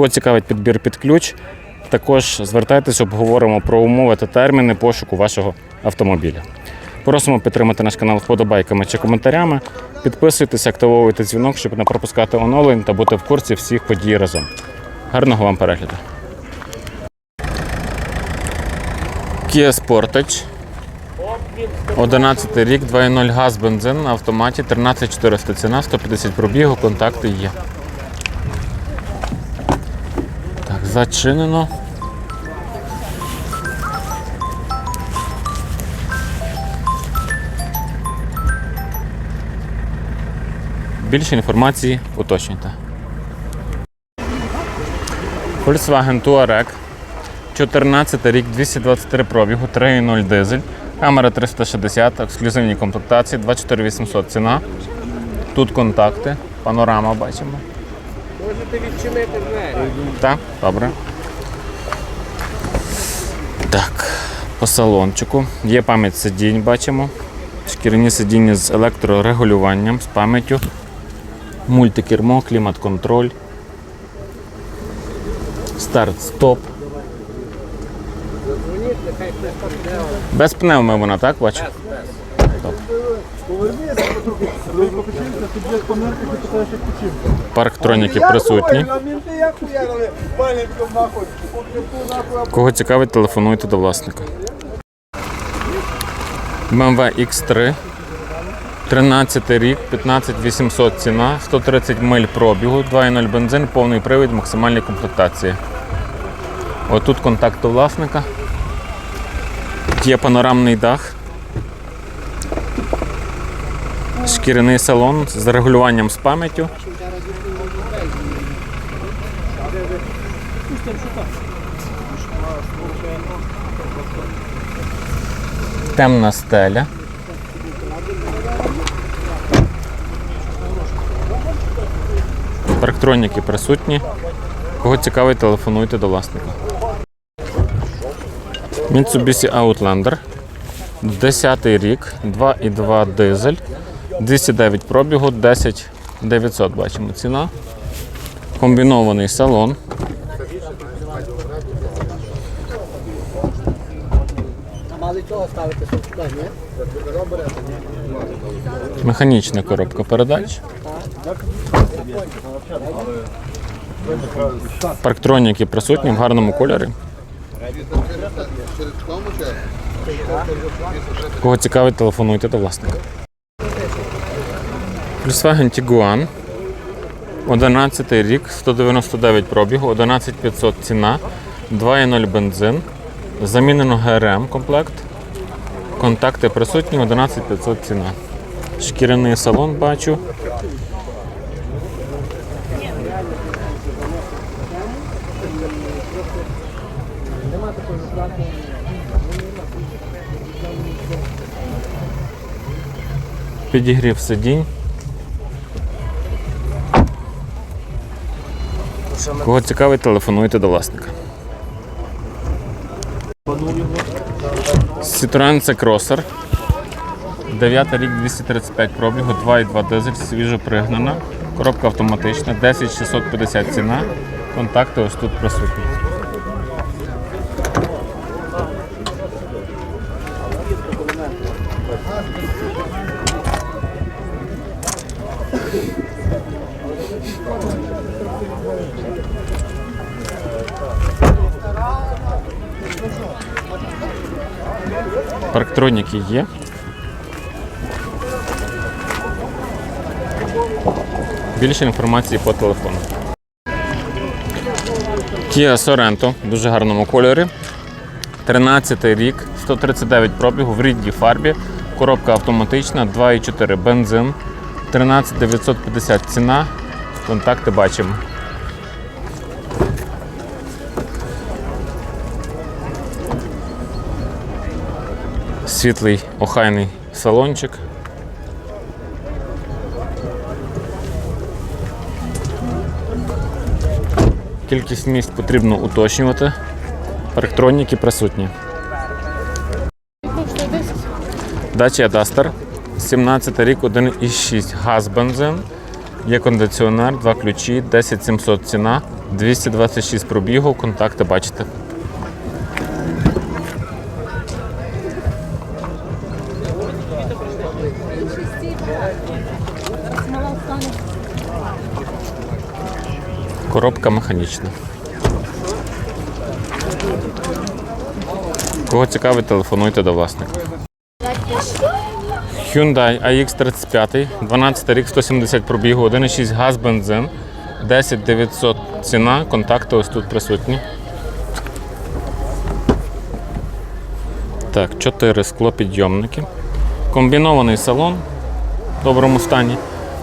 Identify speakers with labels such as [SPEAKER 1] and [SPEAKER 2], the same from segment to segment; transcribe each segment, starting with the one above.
[SPEAKER 1] Кого цікавить підбір під ключ, також звертайтесь, обговоримо про умови та терміни пошуку вашого автомобіля. Просимо підтримати наш канал вподобайками чи коментарями. Підписуйтесь, активовуйте дзвінок, щоб не пропускати оновлень та бути в курсі всіх подій разом. Гарного вам перегляду! Kia Sportage. 11 рік, 2.0 газ, бензин на автоматі, 13400 ціна, 150 пробігу, контакти є. Так, зачинено. Більше інформації уточнюйте. Volkswagen Touareg. 14 рік, 223 пробігу, 3.0 дизель, камера 360, ексклюзивні комплектації, 24800 ціна. Тут контакти, панорама бачимо.
[SPEAKER 2] Можете відчинити двері.
[SPEAKER 1] Так, добре. Так, по салончику. Є пам'ять сидінь, бачимо. Шкіряні сидіння з електрорегулюванням, з пам'яттю. Мультикермо, клімат-контроль. Старт-стоп. Без пневми вона, так, бачу? Парктроніки присутні. Кого цікавить, телефонуйте до власника. BMW X3. 13 рік, 15800 ціна, 130 миль пробігу, 2.0 бензин, повний привід, максимальні комплектації. Отут контакт до власника. Є панорамний дах. Шкіряний салон з регулюванням з пам'яттю. Темна стеля. Парктроніки присутні. Кого цікавить, телефонуйте до власника. Mitsubishi Outlander. 10 рік, 2,2 дизель, 209 пробігу, 10 900 бачимо ціна. Комбінований салон. Механічна коробка передач. Парктроніки присутні в гарному кольорі. Кого цікавить, телефонуйте до власника. Volkswagen Tiguan. 11 рік, 199 пробігу, 11500 ціна, 2.0 бензин. Замінено ГРМ комплект. Контакти присутні, 11500 ціна. Шкіряний салон бачу. Підігрів сидінь. Кого цікавить, телефонуйте до власника. Citroen C Crosser. 9 рік 235 пробігу, 2,2 дизель, свіжо пригнана. Коробка автоматична, 10650 ціна. Контакти ось тут присутні. Парктроніки є. Більше інформації по телефону. Kia Sorento в дуже гарному кольорі. 13 рік, 139 пробігу в рідній фарбі. Коробка автоматична, 2,4 бензин, 13 950 ціна. Контакти бачимо. Світлий охайний салончик. Кількість місць потрібно уточнювати. Парктроніки присутні. Dacia Duster, 17 рік, 1,6 газ бензин. Є кондиціонер, два ключі, 10700 ціна, 226 пробігу, контакти бачите. Коробка механічна. Кого цікавить, телефонуйте до власника. Hyundai AX35, 12 рік, 170 пробігу, 1,6 газ, бензин, 10 900 ціна, контакти ось тут присутні. Так, 4 склопідйомники. Комбінований салон в доброму стані.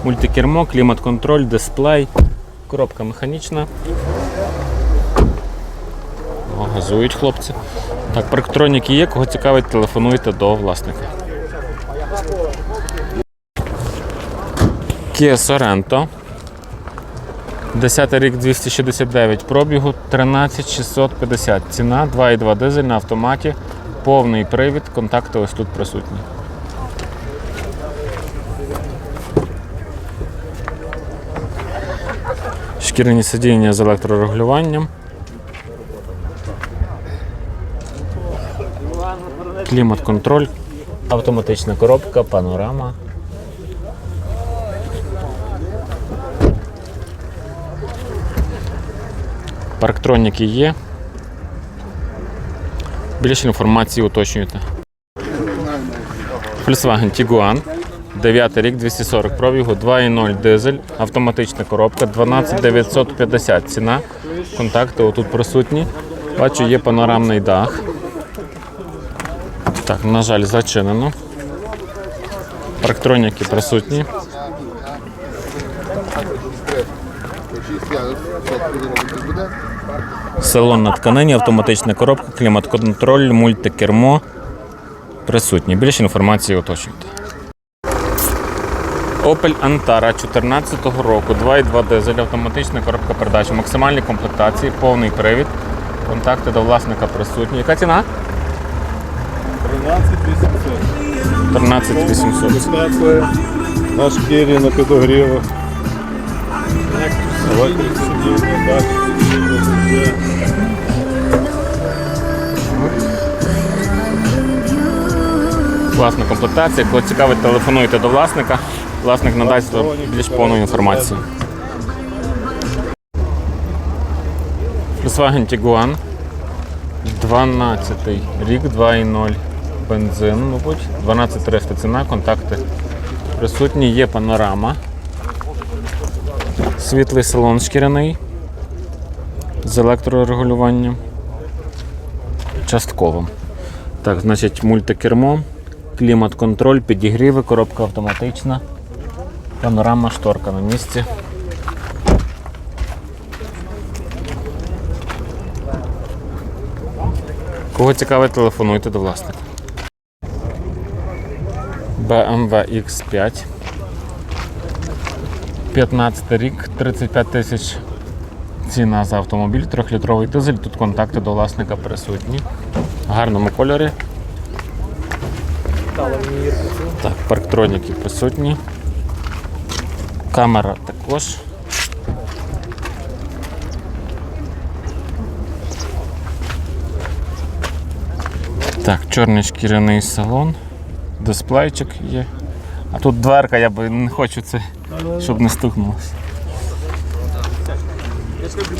[SPEAKER 1] Мультикермо, клімат-контроль, дисплей, коробка механічна. О, газують хлопці. Так, парктроніки є, кого цікавить, телефонуйте до власника. Kia Sorento. 10 рік 269 пробігу, 13650. Ціна 2,2 дизель на автоматі, повний привід, контакти ось тут присутні. Шкіряні сидіння з електрорегулюванням. Клімат-контроль, автоматична коробка, панорама. Парктроніки є. Більше інформації уточнюйте. Volkswagen Tiguan. 9 рік, 240 пробігу, 2.0 дизель, автоматична коробка, 12950 ціна. Контакти отут присутні. Бачу, є панорамний дах. Так, на жаль, зачинено. Парктроніки присутні. Салон на тканині, автоматична коробка, клімат-контроль, мультикермо. Присутні. Більше інформації уточнюйте. Opel Antara 2014 року, 2,2 дизель, автоматична коробка передач, максимальні комплектації, повний привід. Контакти до власника присутні. Яка ціна?
[SPEAKER 3] 13 800.
[SPEAKER 1] 13 800.
[SPEAKER 3] Комплектація на шкірі, на підогрівах. Електросидіння,
[SPEAKER 1] Класна комплектація. Кого цікавить, телефонуйте до власника. Власник надасть більш повну інформацію. Volkswagen Tiguan. 12 рік, 2.0 бензин, мабуть. 12300 ціна, контакти присутні, є панорама. Світлий салон шкіряний з електрорегулюванням. Частковим. Так, значить, мультикермо, клімат-контроль, підігріви, коробка автоматична, панорама, шторка на місці. Кого цікавить, телефонуйте до власника. BMW X5. 15 рік, 35 тисяч ціна за автомобіль, 3-літровий дизель. Тут контакти до власника присутні. В гарному кольорі. Так, парктроніки присутні. Камера також. Так, чорний шкіряний салон, дисплейчик є. А тут дверка, я би не хочу це, щоб не стукнулося.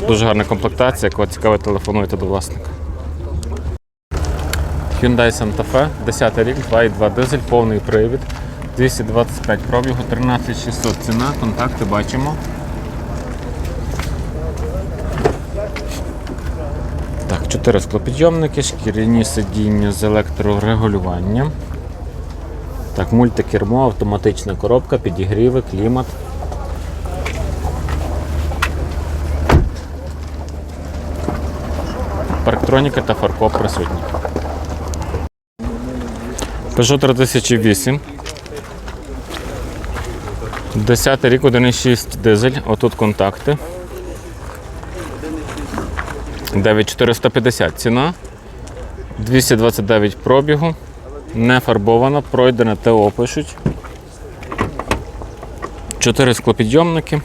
[SPEAKER 1] Дуже гарна комплектація, кого цікаво, телефонуйте до власника. Hyundai Santa Fe, 10 рік, 2,2 дизель, повний привід, 225 пробігу, 13600 ціна, контакти бачимо. Так, 4 склопідйомники, шкіряні сидіння з електрорегулюванням. Так, мультикермо, автоматична коробка, підігріви, клімат. Парктроніка та фаркоп присутні. Peugeot 3008. 10 рік 1,6 дизель. Отут контакти. 9450 ціна. 229 пробігу. Не фарбована, пройдена ТО пишуть. 4 склопідйомники.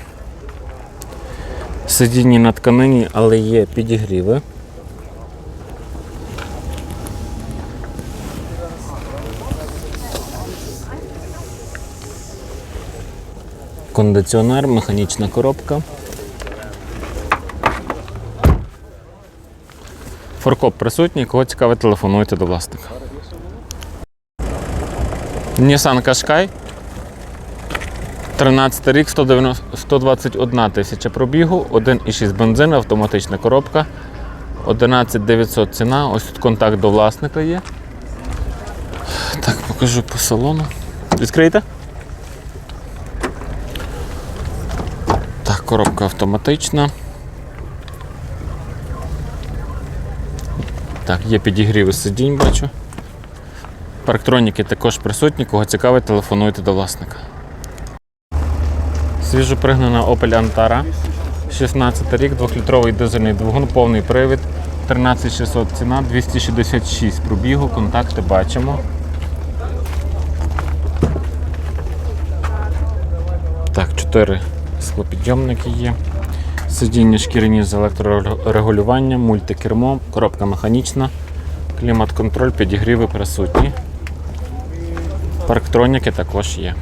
[SPEAKER 1] Сидіння на тканині, але є підігріви. Кондиціонер, механічна коробка. Форкоп присутній, кого цікавить, телефонуйте до власника. Nissan Qashqai. 13 рік, 190 121 тисяча пробігу, 1,6 бензин, автоматична коробка. 11 900 ціна. Ось тут контакт до власника є. Так, покажу по салону. Відкрийте. Так, коробка автоматична. Так, є підігріви сидінь, бачу. Парктроніки також присутні, кого цікавить, телефонуйте до власника. Свіжо пригнана Opel Antara. 16 рік, 2-літровий дизельний двигун, повний привід. 13600 ціна, 266 пробігу, контакти бачимо. Так, 4 склопідйомники є. Сидіння шкіряні з електрорегулюванням, мультикермо, коробка механічна, клімат-контроль, підігріви присутні. Парктроніки також є.